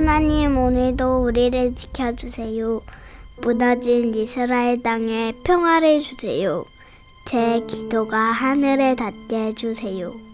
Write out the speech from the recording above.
하나님 오늘도 우리를 지켜주세요. 무너진 이스라엘 땅에 평화를 주세요. 제 기도가 하늘에 닿게 해주세요.